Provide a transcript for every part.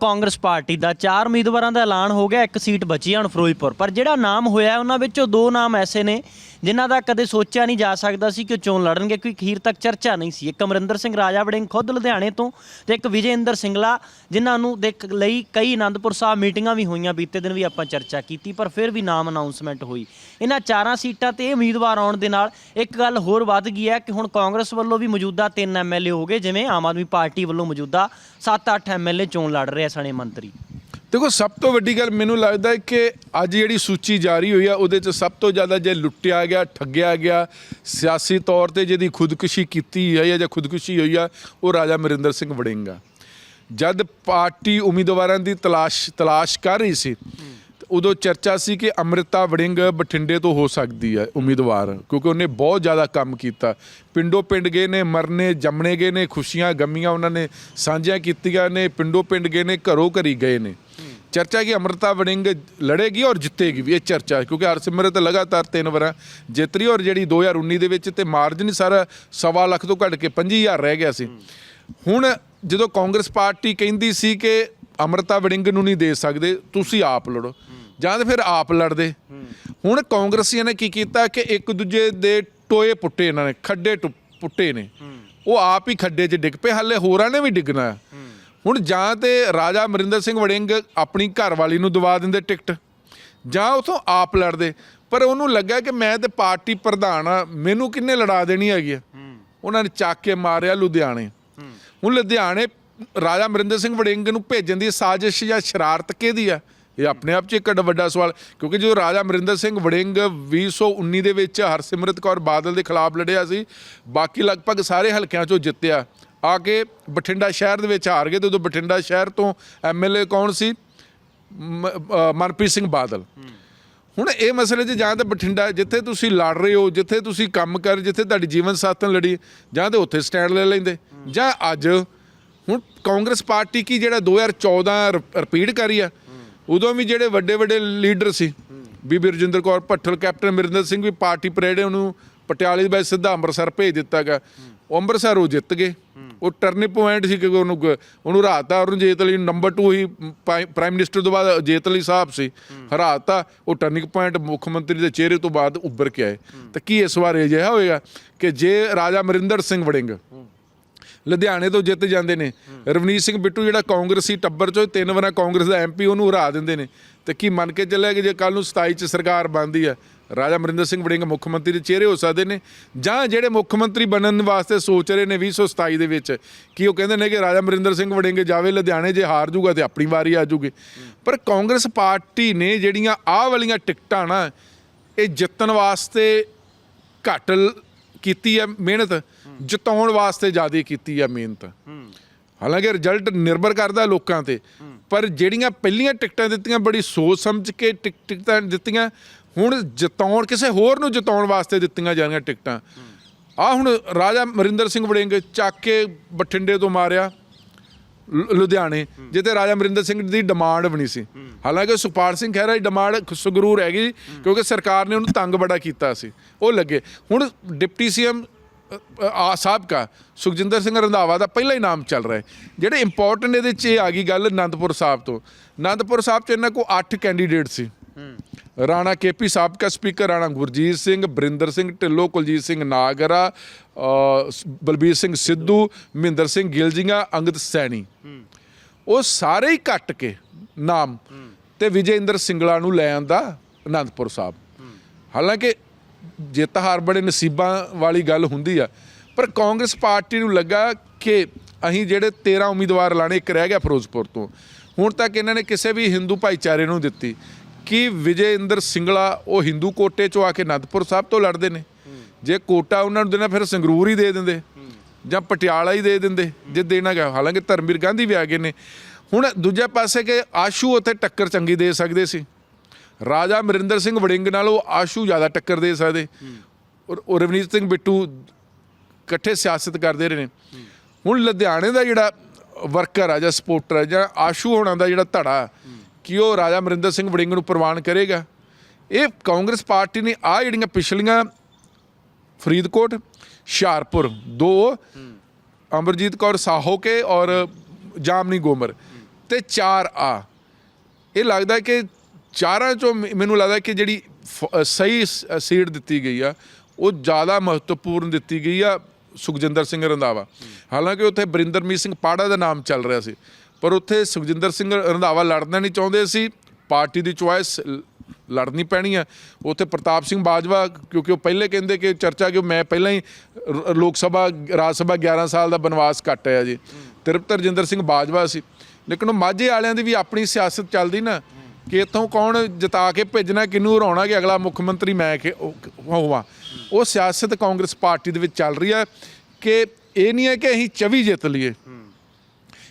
Congress party ਦਾ। ਚਾਰ ਉਮੀਦਵਾਰਾਂ ਦਾ ਐਲਾਨ ਹੋ ਗਿਆ, ਇੱਕ ਸੀਟ ਬਚੀ ਹੈ ਹੁਣ ਫਿਰੋਜ਼ਪੁਰ। ਪਰ ਜਿਹੜਾ ਨਾਮ ਹੋਇਆ, ਉਹਨਾਂ ਵਿੱਚੋਂ ਦੋ ਨਾਮ ਐਸੇ ਨੇ ਜਿਨ੍ਹਾਂ ਦਾ ਕਦੇ ਸੋਚਿਆ ਨਹੀਂ ਜਾ ਸਕਦਾ ਸੀ ਕਿ ਉਹ ਚੋਣ ਲੜਨਗੇ, ਕਿਉਂਕਿ ਅਖੀਰ ਤੱਕ ਚਰਚਾ ਨਹੀਂ ਸੀ। ਇੱਕ ਅਮਰਿੰਦਰ ਸਿੰਘ ਰਾਜਾ ਵੜਿੰਗ ਖੁਦ ਲੁਧਿਆਣੇ ਤੋਂ ਤੇ ਇੱਕ ਵਿਜੇਂਦਰ ਸਿੰਗਲਾ, ਜਿਨ੍ਹਾਂ ਨੂੰ ਦੇਖ ਲਈ ਕਈ ਆਨੰਦਪੁਰ ਸਾਹਿਬ ਮੀਟਿੰਗਾਂ ਵੀ ਹੋਈਆਂ, ਬੀਤੇ ਦਿਨ ਵੀ ਆਪਾਂ ਚਰਚਾ ਕੀਤੀ, ਪਰ ਫਿਰ ਵੀ ਨਾਮ ਅਨਾਉਂਸਮੈਂਟ ਹੋਈ। ਇਹਨਾਂ ਚਾਰਾਂ ਸੀਟਾਂ ਤੇ ਉਮੀਦਵਾਰ ਆਉਣ ਦੇ ਨਾਲ ਇੱਕ ਗੱਲ ਹੋਰ ਵੱਧ ਗਈ ਹੈ ਕਿ ਹੁਣ ਕਾਂਗਰਸ ਵੱਲੋਂ ਵੀ ਮੌਜੂਦਾ ਤਿੰਨ ਐਮਐਲਏ ਹੋ ਗਏ, ਜਿਵੇਂ ਆਮ ਆਦਮੀ ਪਾਰਟੀ ਵੱਲੋਂ ਮੌਜੂਦਾ 7-8 ਐਮਐਲਏ ਚੋਣ ਲੜ ਰਹੇ ਆ ਸਣੇ ਮੰਤਰੀ। ਦੇਖੋ, ਸਭ ਤੋਂ ਵੱਡੀ ਗੱਲ ਮੈਨੂੰ ਲੱਗਦਾ ਹੈ ਕਿ ਅੱਜ ਜਿਹੜੀ ਸੂਚੀ ਜਾਰੀ ਹੋਈ ਆ, ਉਹਦੇ 'ਚ ਸਭ ਤੋਂ ਜ਼ਿਆਦਾ ਜੇ ਲੁੱਟਿਆ ਗਿਆ, ਠੱਗਿਆ ਗਿਆ, ਸਿਆਸੀ ਤੌਰ ਤੇ ਜਿਹਦੀ ਖੁਦਕੁਸ਼ੀ ਕੀਤੀ ਹੈ ਜਾਂ ਖੁਦਕੁਸ਼ੀ ਹੋਈ ਆ, ਉਹ ਰਾਜਾ ਮਰਿੰਦਰ ਸਿੰਘ ਵੜਿੰਗਾ ਜਦ ਪਾਰਟੀ ਉਮੀਦਵਾਰਾਂ ਦੀ ਤਲਾਸ਼ ਤਲਾਸ਼ ਕਰ ਰਹੀ ਸੀ, ਤੇ ਉਦੋਂ ਚਰਚਾ ਸੀ ਕਿ ਅੰਮ੍ਰਿਤਾ ਵੜਿੰਗ ਬਠਿੰਡੇ ਤੋਂ ਹੋ ਸਕਦੀ ਹੈ ਉਮੀਦਵਾਰ, ਕਿਉਂਕਿ ਉਹਨੇ ਬਹੁਤ ਜ਼ਿਆਦਾ ਕੰਮ ਕੀਤਾ। ਪਿੰਡੋਂ ਪਿੰਡ ਗਏ ਨੇ, ਮਰਨੇ, ਜੰਮਣੇ ਗਏ ਨੇ, ਖੁਸ਼ੀਆਂ, ਗਮੀਆਂ ਉਹਨਾਂ ਨੇ ਸਾਂਝੀਆਂ ਕੀਤੀਆਂ ਨੇ, ਪਿੰਡੋਂ ਪਿੰਡ ਗਏ ਨੇ, ਘਰੋਂ ਘਰੀ ਗਏ ਨੇ। ਚਰਚਾ ਕਿ ਅੰਮ੍ਰਿਤਾ ਵੜਿੰਗ ਲੜੇਗੀ ਔਰ ਜਿੱਤੇਗੀ ਵੀ ਇਹ ਚਰਚਾ ਹੈ ਕਿਉਂਕਿ ਹਰਸਿਮਰਤ ਲਗਾਤਾਰ ਤਿੰਨ ਵਾਰਾਂ ਜਿੱਤ ਰਹੀ ਔਰ ਜਿਹੜੀ 2019 ਦੇ ਵਿੱਚ ਤੇ ਮਾਰਜਨ ਸਾਰਾ ਸਵਾ ਲੱਖ ਤੋਂ ਘਟ ਕੇ 25000 ਰਹਿ ਗਿਆ ਸੀ ਹੁਣ ਜਦੋਂ ਕਾਂਗਰਸ ਪਾਰਟੀ ਕਹਿੰਦੀ ਸੀ ਕਿ ਅੰਮ੍ਰਿਤਾ ਵੜਿੰਗ ਨੂੰ ਨਹੀਂ ਦੇ ਸਕਦੇ ਤੁਸੀਂ ਆਪ ਲੜੋ ਜਾਂ ਫਿਰ ਆਪ ਲੜਦੇ ਹੁਣ ਕਾਂਗਰਸੀਆਂ ਨੇ ਕੀ ਕੀਤਾ ਕਿ ਇੱਕ ਦੂਜੇ ਦੇ ਟੋਏ ਪੁੱਟੇ ਇਹਨਾਂ ਨੇ ਖੱਡੇ ਪੁੱਟੇ ਨੇ ਉਹ ਆਪ ਹੀ ਖੱਡੇ 'ਚ ਡਿੱਗ ਪਏ ਹਾਲੇ ਹੋਰਾਂ ਨੇ ਵੀ ਡਿੱਗਣਾ। ਹੁਣ ਜਾਂ ਤੇ ਰਾਜਾ ਅਮਰਿੰਦਰ ਸਿੰਘ ਵੜਿੰਗ ਆਪਣੀ ਘਰਵਾਲੀ ਨੂੰ ਦਵਾ ਦਿੰਦੇ ਟਿਕਟ ਜਾਂ ਉਥੋਂ ਆਪ ਲੜਦੇ। ਪਰ ਉਹਨੂੰ ਲੱਗਾ ਕਿ ਮੈਂ ਤੇ ਪਾਰਟੀ ਪ੍ਰਧਾਨ ਆ ਮੈਨੂੰ ਕਿੰਨੇ ਲੜਾ ਦੇਣੀ ਹੈਗੀ ਆ? ਉਹਨਾਂ ਨੇ ਚੱਕ ਕੇ ਮਾਰਿਆ ਲੁਧਿਆਣੇ। ਹੁਣ ਲੁਧਿਆਣੇ ਰਾਜਾ ਅਮਰਿੰਦਰ ਸਿੰਘ ਵੜਿੰਗ ਨੂੰ ਭੇਜਣ ਦੀ ਸਾਜ਼ਿਸ਼ ਜਾਂ ਸ਼ਰਾਰਤ ਕਿਹਦੀ ਆ? ਇਹ ਆਪਣੇ ਆਪ 'ਚ ਇੱਕ ਵੱਡਾ ਸਵਾਲ ਕਿਉਂਕਿ ਜਦੋਂ ਰਾਜਾ ਅਮਰਿੰਦਰ ਸਿੰਘ ਵੜਿੰਗ 2019 ਦੇ ਵਿੱਚ ਹਰਸਿਮਰਤ ਕੌਰ ਬਾਦਲ ਦੇ ਖਿਲਾਫ ਲੜਿਆ ਸੀ ਬਾਕੀ ਲਗਭਗ ਸਾਰੇ ਹਲਕਿਆਂ 'ਚੋਂ ਜਿੱਤਿਆ। ਆ ਕੇ ਬਠਿੰਡਾ ਸ਼ਹਿਰ ਦੇ ਵਿੱਚ ਹਾਰ ਗਏ ਤੇ ਉਦੋਂ ਬਠਿੰਡਾ ਸ਼ਹਿਰ ਤੋਂ ਐਮਐਲਏ ਕੌਣ ਸੀ? ਮਨਪ੍ਰੀਤ ਸਿੰਘ ਬਾਦਲ। ਹੁਣ ਇਹ ਮਸਲੇ 'ਚ ਜਾਂ ਤਾਂ ਬਠਿੰਡਾ, ਜਿੱਥੇ ਤੁਸੀਂ ਲੜ ਰਹੇ ਹੋ, ਜਿੱਥੇ ਤੁਸੀਂ ਕੰਮ ਕਰ, ਜਿੱਥੇ ਤੁਹਾਡੀ ਜੀਵਨ ਸਾਥਣ ਲੜੀ, ਜਾਂ ਤਾਂ ਉੱਥੇ ਸਟੈਂਡ ਲੈ ਲੈਂਦੇ। ਜਾਂ ਅੱਜ ਹੁਣ ਕਾਂਗਰਸ ਪਾਰਟੀ ਕੀ ਜਿਹੜਾ 2014 ਰਿਪੀਟ ਕਰੀ ਆ, ਉਦੋਂ ਵੀ ਜਿਹੜੇ ਵੱਡੇ ਵੱਡੇ ਲੀਡਰ ਸੀ, ਬੀਬੀ ਰਜਿੰਦਰ ਕੌਰ ਭੱਠਲ, ਕੈਪਟਨ ਅਮਰਿੰਦਰ ਸਿੰਘ ਵੀ ਪਾਰਟੀ ਪਰੇਡ ਉਹਨੂੰ ਪਟਿਆਲੇ ਦੇ ਵਿੱਚ ਸਿੱਧਾ ਅੰਮ੍ਰਿਤਸਰ ਭੇਜ ਦਿੱਤਾ ਗਿਆ। ਉਹ ਅੰਮ੍ਰਿਤਸਰ ਉਹ ਜਿੱਤ ਗਏ। ਉਹ ਟਰਨਿੰਗ ਪੁਆਇੰਟ ਸੀ ਕਿ ਉਹਨੂੰ ਗ- ਉਹਨੂੰ ਹਰਾਤਾ ਅਰੁਣ ਜੇਤਲੀ ਨੰਬਰ 2 ਹੀ ਪ੍ਰਾਈਮ ਮਿਨਿਸਟਰ ਤੋਂ ਬਾਅਦ ਜੇਤਲੀ ਸਾਹਿਬ ਸੀ। ਹਰਾਤਾ, ਉਹ ਟਰਨਿੰਗ ਪੁਆਇੰਟ ਮੁੱਖ ਮੰਤਰੀ ਦੇ ਚਿਹਰੇ ਤੋਂ ਬਾਅਦ ਉੱਭਰ ਕੇ ਆਏ। ਤਾਂ ਕੀ ਇਸ ਵਾਰ ਇਹ ਜਿਹਾ ਹੋਏਗਾ ਕਿ ਜੇ ਰਾਜਾ ਅਮਰਿੰਦਰ ਸਿੰਘ ਵੜਿੰਗ ਲੁਧਿਆਣੇ ਤੋਂ ਜਿੱਤ ਜਾਂਦੇ ਨੇ, ਰਵਨੀਤ ਸਿੰਘ ਬਿੱਟੂ ਜਿਹੜਾ ਕਾਂਗਰਸੀ ਟੱਬਰ ਚੋਂ ਤਿੰਨ ਵਾਰਾਂ ਕਾਂਗਰਸ ਦਾ ਐਮਪੀ ਉਹਨੂੰ ਹਰਾ ਦਿੰਦੇ ਨੇ, ਤੇ ਕੀ ਮੰਨ ਕੇ ਚੱਲਿਆ ਕਿ ਜੇ ਕੱਲ ਨੂੰ 27 ਚ ਸਰਕਾਰ ਬਣਦੀ ਹੈ ਰਾਜਾ ਅਮਰਿੰਦਰ ਸਿੰਘ ਵੜਿੰਗ ਮੁੱਖ ਮੰਤਰੀ ਦੇ ਚਿਹਰੇ ਹੋ ਸਕਦੇ ਨੇ, ਜਾਂ ਜਿਹੜੇ ਮੁੱਖ ਮੰਤਰੀ ਬਣਨ ਵਾਸਤੇ ਸੋਚ ਰਹੇ ਨੇ 2027 ਦੇ ਵਿੱਚ, ਕਿ ਉਹ ਕਹਿੰਦੇ ਨੇ ਕਿ ਰਾਜਾ ਅਮਰਿੰਦਰ ਸਿੰਘ ਵੜਿੰਗ ਜਾਵੇ, ਲੁਧਿਆਣੇ ਜੇ ਹਾਰ ਜੂਗਾ ਤੇ ਆਪਣੀ ਵਾਰੀ ਆ ਜੂਗੀ ਪਰ ਕਾਂਗਰਸ ਪਾਰਟੀ ਨੇ ਜਿਹੜੀਆਂ ਆਹ ਵਾਲੀਆਂ ਟਿਕਟਾਂ ਨਾ, ਇਹ ਜਿੱਤਣ ਵਾਸਤੇ ਘੱਟ ਕੀਤੀ ਹੈ ਮਿਹਨਤ, ਜਿਤਾਉਣ ਵਾਸਤੇ ਜ਼ਿਆਦਾ ਕੀਤੀ ਹੈ ਮਿਹਨਤ। ਹਾਲਾਂਕਿ ਰਿਜ਼ਲਟ ਨਿਰਭਰ ਕਰਦਾ ਲੋਕਾਂ ਤੇ, ਪਰ ਜਿਹੜੀਆਂ ਪਹਿਲੀਆਂ ਟਿਕਟਾਂ ਦਿੱਤੀਆਂ, ਬੜੀ ਸੋਚ ਸਮਝ ਕੇ ਟਿਕ- ਟਿਕਟਾਂ ਦਿੱਤੀਆਂ ਹੁਣ ਜਿਤਾਉਣ, ਕਿਸੇ ਹੋਰ ਨੂੰ ਜਿਤਾਉਣ ਵਾਸਤੇ ਦਿੱਤੀਆਂ ਜਾਣੀਆਂ ਟਿਕਟਾਂ। ਆ ਹੁਣ ਰਾਜਾ ਮਰਿੰਦਰ ਸਿੰਘ ਵੜਿੰਗ ਚੱਕ ਕੇ ਬਠਿੰਡੇ ਤੋਂ ਮਾਰਿਆ ਲੁ- ਲੁਧਿਆਣੇ, ਜਿੱਥੇ ਰਾਜਾ ਅਮਰਿੰਦਰ ਸਿੰਘ ਦੀ ਡਿਮਾਂਡ ਬਣੀ ਸੀ। ਹਾਲਾਂਕਿ ਸੁਖਪਾਲ ਸਿੰਘ ਖਹਿਰਾ ਦੀ ਡਿਮਾਂਡ ਸੰਗਰੂਰ ਹੈਗੀ ਕਿਉਂਕਿ ਸਰਕਾਰ ਨੇ ਉਹਨੂੰ ਤੰਗ ਬੜਾ ਕੀਤਾ ਸੀ। ਉਹ ਲੱਗੇ। ਹੁਣ ਡਿਪਟੀ ਸੀਐਮ ਆ, ਸਾਬਕਾ ਸੁਖਜਿੰਦਰ ਸਿੰਘ ਰੰਧਾਵਾ ਦਾ ਪਹਿਲਾ ਹੀ ਨਾਮ ਚੱਲ ਰਿਹਾ ਜਿਹੜੇ ਇੰਪੋਰਟੈਂਟ ਇਹਦੇ 'ਚ ਇਹ ਆ ਗਈ ਗੱਲ ਅਨੰਦਪੁਰ ਸਾਹਿਬ ਤੋਂ। ਅਨੰਦਪੁਰ ਸਾਹਿਬ 'ਚ ਇਹਨਾਂ ਕੋਲ 8 ਕੈਂਡੀਡੇਟ ਸੀ। ਰਾਣਾ ਕੇਪੀ ਸਾਬਕਾ ਸਪੀਕਰ ਰਾਣਾ ਗੁਰਜੀਤ ਸਿੰਘ, ਬਰਿੰਦਰ ਸਿੰਘ ਢਿੱਲੋਂ, ਕੁਲਜੀਤ ਸਿੰਘ ਨਾਗਰਾ ਬਲਬੀਰ ਸਿੰਘ ਸਿੱਧੂ, ਮਹਿੰਦਰ ਸਿੰਘ ਗਿਲਜੀਆਂ, ਅੰਗਦ ਸੈਣੀ। ਉਹ ਸਾਰੇ ਹੀ ਕੱਟ ਕੇ ਨਾਮ ਤੇ ਵਿਜੇਂਦਰ ਸਿੰਗਲਾ ਨੂੰ ਲੈ ਆਂਦਾ ਅਨੰਦਪੁਰ ਸਾਹਿਬ। ਹਾਲਾਂਕਿ ਜਿੱਤ ਹਾਰ ਬੜੇ ਨਸੀਬਾਂ ਵਾਲੀ ਗੱਲ ਹੁੰਦੀ ਆ, ਪਰ ਕਾਂਗਰਸ ਪਾਰਟੀ ਨੂੰ ਲੱਗਾ ਕਿ ਅਸੀਂ ਜਿਹੜੇ 13 ਉਮੀਦਵਾਰ ਲਾਣੇ, ਇੱਕ ਰਹਿ ਗਿਆ ਫਿਰੋਜ਼ਪੁਰ ਤੋਂ। ਹੁਣ ਤੱਕ ਇਹਨਾਂ ਨੇ ਕਿਸੇ ਵੀ ਹਿੰਦੂ ਭਾਈਚਾਰੇ ਨੂੰ ਦਿੱਤੀ। ਕਿ ਇੰਦਰ ਸਿੰਗਲਾ ਉਹ ਹਿੰਦੂ ਕੋਟੇ ਚੋਂ ਆ ਕੇ ਅਨੰਦਪੁਰ ਸਾਹਿਬ ਤੋਂ ਲੜਦੇ ਨੇ? ਜੇ ਕੋਟਾ ਉਹਨਾਂ ਨੂੰ ਦੇਣਾ ਫਿਰ ਸੰਗਰੂਰ ਹੀ ਦੇ ਦਿੰਦੇ। ਜਾਂ ਪਟਿਆਲਾ ਹੀ ਦੇ ਦਿੰਦੇ, ਜੇ ਦੇਣਾ ਗਿਆ। ਹਾਲਾਂਕਿ ਧਰਮਵੀਰ ਗਾਂਧੀ ਵੀ ਆ ਗਏ ਨੇ। ਹੁਣ ਦੂਜੇ ਪਾਸੇ ਕਿ ਆਸ਼ੂ ਉੱਥੇ ਟੱਕਰ ਚੰਗੀ ਦੇ ਸਕਦੇ ਸੀ। ਰਾਜਾ ਅਮਰਿੰਦਰ ਸਿੰਘ ਵੜਿੰਗ ਨਾਲ ਉਹ ਆਸ਼ੂ ਜ਼ਿਆਦਾ ਟੱਕਰ ਦੇ ਸਕਦੇ। ਔਰ ਔਰ ਰਵਨੀਤ ਸਿੰਘ ਬਿੱਟੂ ਇਕੱਠੇ ਸਿਆਸਤ ਕਰਦੇ ਰਹੇ ਨੇ। ਹੁਣ ਲੁਧਿਆਣੇ ਦਾ ਜਿਹੜਾ ਵਰਕਰ ਆ ਜਾਂ ਸਪੋਰਟਰ ਆ ਜਾਂ ਆਸ਼ੂ ਹੋਣਾ ਦਾ ਜਿਹੜਾ ਧੜਾ ਕਿ ਉਹ ਰਾਜਾ ਅਮਰਿੰਦਰ ਸਿੰਘ ਵੜਿੰਗ ਨੂੰ ਪ੍ਰਵਾਨ ਕਰੇਗਾ? ਇਹ ਕਾਂਗਰਸ ਪਾਰਟੀ ਨੇ ਆ ਜਿਹੜੀਆਂ ਪਿਛਲੀਆਂ ਫਰੀਦਕੋਟ, ਹੁਸ਼ਿਆਰਪੁਰ, ਦੋ ਅਮਰਜੀਤ ਕੌਰ ਸਾਹੋਕੇ ਔਰ ਜਾਮਨੀ ਗੋਮਰ ਤੇ ਚਾਰ ਆ। ਇਹ ਲੱਗਦਾ ਕਿ ਚਾਰਾਂ ਚੋਂ ਮੈਨੂੰ ਲੱਗਦਾ ਕਿ ਜਿਹੜੀ ਫ- ਸਹੀ ਸ- ਸੀਟ ਦਿੱਤੀ ਗਈ ਆ, ਉਹ ਜ਼ਿਆਦਾ ਮਹੱਤਵਪੂਰਨ ਦਿੱਤੀ ਗਈ ਆ ਸੁਖਜਿੰਦਰ ਸਿੰਘ ਰੰਧਾਵਾ। ਹਾਲਾਂਕਿ ਉੱਥੇ ਬਰਿੰਦਰਮੀਤ ਸਿੰਘ ਪਾੜਾ ਦਾ ਨਾਮ ਚੱਲ ਰਿਹਾ ਸੀ। ਪਰ ਉੱਥੇ ਸੁਖਜਿੰਦਰ ਸਿੰਘ ਰੰਧਾਵਾ ਲੜਨਾ ਨਹੀਂ ਚਾਹੁੰਦੇ ਸੀ। ਪਾਰਟੀ ਦੀ ਚੁਆਇਸ ਲੜਨੀ ਪੈਣੀ ਆ ਉੱਥੇ ਪ੍ਰਤਾਪ ਸਿੰਘ ਬਾਜਵਾ, ਕਿਉਂਕਿ ਉਹ ਪਹਿਲੇ ਕਹਿੰਦੇ ਕਿ ਚਰਚਾ ਕਿ ਮੈਂ ਪਹਿਲਾਂ ਹੀ ਲੋਕ ਸਭਾ, ਰਾਜ ਸਭਾ 11 ਸਾਲ ਦਾ ਬਨਵਾਸ ਕੱਟ ਆਇਆ ਜੀ। ਤ੍ਰਿਪਤ ਰਜਿੰਦਰ ਸਿੰਘ ਬਾਜਵਾ ਸੀ। ਲੇਕਿਨ ਉਹ ਮਾਝੇ ਵਾਲਿਆਂ ਦੀ ਵੀ ਆਪਣੀ ਸਿਆਸਤ ਚੱਲਦੀ ਨਾ, ਕਿ ਇੱਥੋਂ ਕੌਣ ਜਿਤਾ ਕੇ ਭੇਜਣਾ, ਕਿਹਨੂੰ ਹਰਾਉਣਾ ਕਿ ਅਗਲਾ ਮੁੱਖ ਮੰਤਰੀ ਮੈਂ ਕਿ ਹੋਵਾਂ। ਉਹ ਸਿਆਸਤ ਕਾਂਗਰਸ ਪਾਰਟੀ ਦੇ ਵਿੱਚ ਚੱਲ ਰਹੀ ਹੈ ਕਿ ਇਹ ਨਹੀਂ ਹੈ ਕਿ ਅਸੀਂ 24 ਜਿੱਤ ਲਈਏ।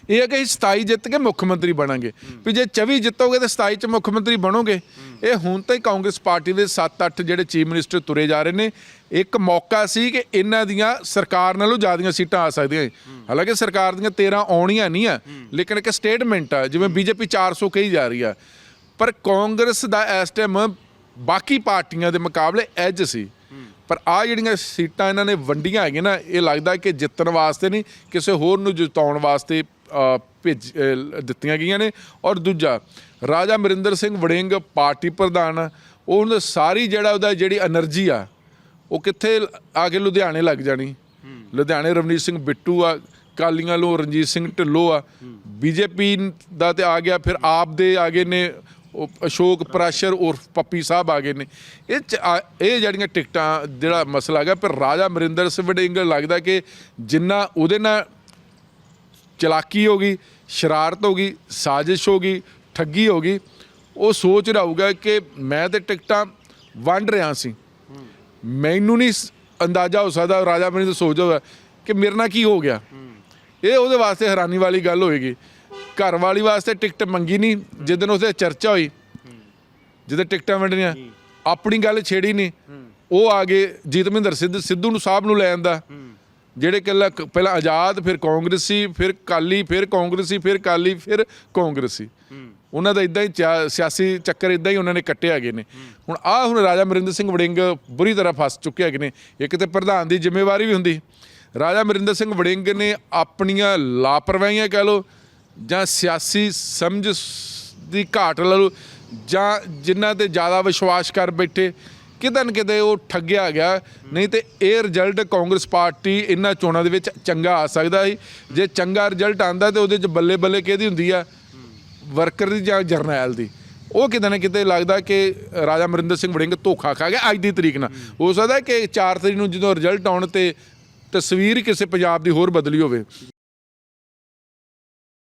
ਇਹ ਹੈ ਕਿ ਅਸੀਂ 27 ਜਿੱਤ ਕੇ ਮੁੱਖ ਮੰਤਰੀ ਬਣਾਂਗੇ। ਵੀ ਜੇ 24 ਜਿੱਤੋਗੇ ਤਾਂ 27 ਚ ਮੁੱਖ ਮੰਤਰੀ ਬਣੋਗੇ। ਇਹ ਹੁਣ ਤਾਂ ਹੀ ਕਾਂਗਰਸ ਪਾਰਟੀ ਦੇ 7-8 ਜਿਹੜੇ ਚੀਫ ਮਿਨਿਸਟਰ ਤੁਰੇ ਜਾ ਰਹੇ ਨੇ। ਇੱਕ ਮੌਕਾ ਸੀ ਕਿ ਇਹਨਾਂ ਦੀਆਂ ਸਰਕਾਰ ਨਾਲੋਂ ਜ਼ਿਆਦੀਆਂ ਸੀਟਾਂ ਆ ਸਕਦੀਆਂ ਹਾਲਾਂਕਿ ਸਰਕਾਰ ਦੀਆਂ 13 ਆਉਣੀਆਂ ਨਹੀਂ ਆ, ਲੇਕਿਨ ਇੱਕ ਸਟੇਟਮੈਂਟ ਆ, ਜਿਵੇਂ ਬੀਜੇਪੀ 400 ਕਹੀ ਜਾ ਰਹੀ ਆ। ਪਰ ਕਾਂਗਰਸ ਦਾ ਇਸ ਟਾਈਮ ਬਾਕੀ ਪਾਰਟੀਆਂ ਦੇ ਮੁਕਾਬਲੇ ਐਜ ਸੀ। ਪਰ ਆ ਜਿਹੜੀਆਂ ਸੀਟਾਂ ਇਹਨਾਂ ਨੇ ਵੰਡੀਆਂ ਹੈਗੀਆਂ ਨਾ, ਇਹ ਲੱਗਦਾ ਕਿ ਜਿੱਤਣ ਵਾਸਤੇ ਨਹੀਂ, ਕਿਸੇ ਹੋਰ ਨੂੰ ਜਿਤਾਉਣ ਵਾਸਤੇ ਭੇਜ ਦਿੱਤੀਆਂ ਗਈਆਂ ਨੇ। ਔਰ ਦੂਜਾ ਰਾਜਾ ਮਰਿੰਦਰ ਸਿੰਘ ਵੜਿੰਗ ਪਾਰਟੀ ਪ੍ਰਧਾਨ ਉਹਨੇ ਸਾਰੀ ਜਿਹੜਾ ਉਹਦਾ ਜਿਹੜੀ એનર્ਜੀ ਆ ਉਹ ਕਿੱਥੇ ਆ ਕੇ ਲੁਧਿਆਣੇ ਲੱਗ ਜਾਣੀ। ਲੁਧਿਆਣੇ ਰਵਨੀਤ ਸਿੰਘ ਬਿੱਟੂ ਆ ਕਾਲੀਆਂ ਲੋ ਰਣਜੀਤ ਸਿੰਘ ਢਿੱਲੋਂ ਆ। ਬੀਜੇਪੀ ਦਾ ਤੇ ਆ ਗਿਆ ਫਿਰ ਆਪ ਦੇ ਆ ਗਏ ਨੇ ਅਸ਼ੋਕ ਪ੍ਰੈਸ਼ਰ ਔਰ ਪੱਪੀ ਸਾਹਿਬ ਆ ਗਏ ਨੇ। ਇਹ ਇਹ ਜਿਹੜੀਆਂ ਟਿਕਟਾਂ ਜਿਹੜਾ ਮਸਲਾ ਹੈਗਾ ਪਰ ਰਾਜਾ ਮਰਿੰਦਰ ਸਿੰਘ ਵੜਿੰਗ ਲੱਗਦਾ ਕਿ ਜਿੰਨਾ ਉਹਦੇ ਨਾਲ ਚਲਾਕੀ ਹੋ ਗਈ ਸ਼ਰਾਰਤ ਹੋ ਗਈ ਸਾਜ਼ਿਸ਼ ਹੋ ਗਈ ਠੱਗੀ ਹੋ ਗਈ। ਉਹ ਸੋਚ ਰਿਹਾ ਹੋਊਗਾ ਕਿ ਮੈਂ ਤੇ ਟਿਕਟਾਂ ਵੰਡ ਰਿਹਾ ਸੀ। ਮੈਨੂੰ ਨਹੀਂ ਅੰਦਾਜ਼ਾ ਹੋ ਸਕਦਾ ਰਾਜਾ ਮਰਿੰਦਰ ਸੋਚਦਾ ਹੋਇਆ ਕਿ ਮੇਰੇ ਨਾਲ ਕੀ ਹੋ ਗਿਆ। ਇਹ ਉਹਦੇ ਵਾਸਤੇ ਹੈਰਾਨੀ ਵਾਲੀ ਗੱਲ ਹੋਏਗੀ। ਘਰ ਵਾਲੀ ਵਾਸਤੇ ਟਿਕਟ ਮੰਗੀ ਨਹੀਂ ਜਿੱਦਨ ਉਹਦੇ ਚਰਚਾ ਹੋਈ ਜਦੋਂ ਟਿਕਟਾਂ ਵੰਡੀਆਂ ਆਪਣੀ ਗੱਲ ਛੇੜੀ ਨਹੀਂ। ਉਹ ਆ ਗਏ ਜੀਤਮਿੰਦਰ ਸਿੱਧ ਸਿੱਧੂ ਨੂੰ ਸਾਹਿਬ ਨੂੰ ਲੈ ਆਂਦਾ। ਜਿਹੜੇ ਕੱਲਾ ਪਹਿਲਾਂ ਆਜ਼ਾਦ, ਫਿਰ ਕਾਂਗਰਸੀ, ਫਿਰ ਕਾਲੀ, ਫਿਰ ਕਾਂਗਰਸੀ, ਫਿਰ ਕਾਲੀ, ਫਿਰ ਕਾਂਗਰਸੀ। ਉਹਨਾਂ ਦਾ ਇਦਾਂ ਹੀ ਚਾ- ਸਿਆਸੀ ਚੱਕਰ ਇਦਾਂ ਹੀ ਉਹਨਾਂ ਨੇ ਕੱਟੇ ਹੈਗੇ ਨੇ। ਹੁਣ ਆ ਹੁਣ ਰਾਜਾ ਮਰਿੰਦਰ ਸਿੰਘ ਵੜਿੰਗ ਬੁਰੀ ਤਰ੍ਹਾਂ ਫਸ ਚੁੱਕੇ ਹੈਗੇ ਨੇ। ਇੱਕ ਤੇ ਪ੍ਰਧਾਨ ਦੀ ਜ਼ਿੰਮੇਵਾਰੀ ਵੀ ਹੁੰਦੀ। ਰਾਜਾ ਮਰਿੰਦਰ ਸਿੰਘ ਵੜਿੰਗ ਨੇ ਆਪਣੀਆਂ ਲਾਪਰਵਾਹੀਆਂ ਕਹਿ ਲਓ, ਜਾਂ ਸਿਆਸੀ ਸਮਝ ਦੀ ਘਾਟ ਲਾ ਲਓ, ਜਾਂ ਜਿਨ੍ਹਾਂ ਤੇ ਜ਼ਿਆਦਾ ਵਿਸ਼ਵਾਸ ਕਰ ਬੈਠੇ ਕਿਤੇ ਨਾ ਕਿਤੇ ਉਹ ਠੱਗਿਆ ਗਿਆ। ਨਹੀਂ ਤੇ ਇਹ ਰਿਜ਼ਲਟ ਕਾਂਗਰਸ ਪਾਰਟੀ ਇਹਨਾਂ ਚੋਣਾਂ ਦੇ ਵਿੱਚ ਚੰਗਾ ਆ ਸਕਦਾ ਸੀ। ਜੇ ਚੰਗਾ ਰਿਜ਼ਲਟ ਆਂਦਾ ਤੇ ਉਹਦੇ ਚ ਬੱਲੇ ਬੱਲੇ ਕਿਹਦੀ ਹੁੰਦੀ ਆ? ਵਰਕਰ ਦੀ ਜਾਂ ਜਰਨੈਲ ਦੀ। ਉਹ ਕਿਤੇ ਨਾ ਕਿਤੇ ਲੱਗਦਾ ਕਿ ਰਾਜਾ ਮਰਿੰਦਰ ਸਿੰਘ ਵੜਿੰਗ ਧੋਖਾ ਖਾ ਗਿਆ ਅੱਜ ਦੀ ਤਰੀਕ ਨਾਲ। ਹੋ ਸਕਦਾ ਕਿ 4 ਤਰੀਕ ਨੂੰ ਜਦੋਂ ਰਿਜ਼ਲਟ ਆਉਣ ਤੇ ਤਸਵੀਰ ਕਿਸੇ ਪੰਜਾਬ ਦੀ ਹੋਰ ਬਦਲੀ ਹੋਵੇ।